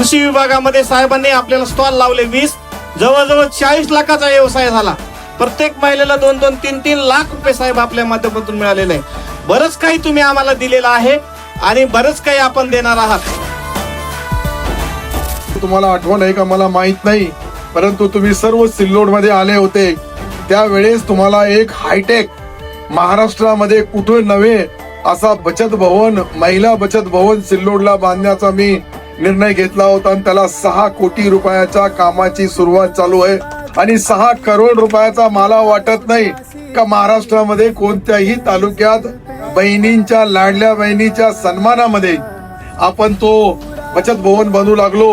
कृषी विभागामध्ये साहेबांनी आपल्याला स्टॉल लावले वीस. जवळजवळ चाळीस लाखाचा व्यवसाय झाला. प्रत्येक महिलेला दोन दोन तीन तीन लाख रुपये साहेब आपल्या माध्यमातून मिळालेले आहे बरंच काही तुम्ही आम्हाला दिलेलं आहे आणि बरंच काही आपण देणार आहात. तुम्हाला आठवण आहे का? मला माहीत नाही. परंतु तुम्ही सर्व सिल्लोडमध्ये आले होते. त्यावेळेस तुम्हाला एक हायटेक महाराष्ट्रामध्ये कुठे नव्हे असा बचत भवन महिला बचत भवन सिल्लोडला बांधण्याचा मी निर्णय घेतला होता आणि त्याला सहा कोटी रुपयाच्या कामाची सुरुवात चालू आहे. आणि सहा करोड रुपयाचा मला वाटत नाही का महाराष्ट्रामध्ये कोणत्याही तालुक्यात बहिणींच्या लाडल्या बहिणीच्या सन्मानामध्ये आपण तो बचत भवन बनू लागलो.